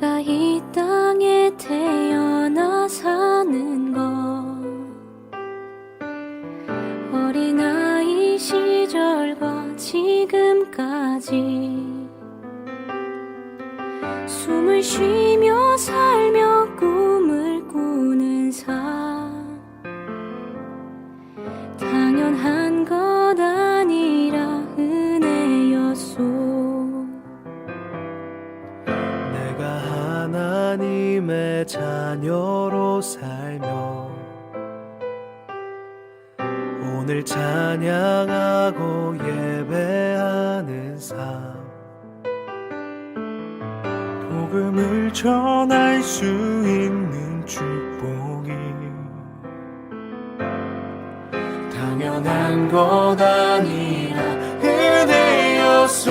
내가 이 땅에 태어나 사는 것. 어린아이 시절과 지금까지 자녀로 살며 오늘 찬양하고 예배하는 삶. 복음을 전할 수 있는 축복이 당연한 것 아니라 은혜였소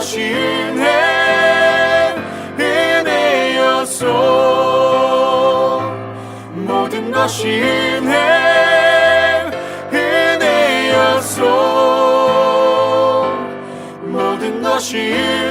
은혜 은혜였소. 모든 것이 은혜 은혜였소. 모든 것이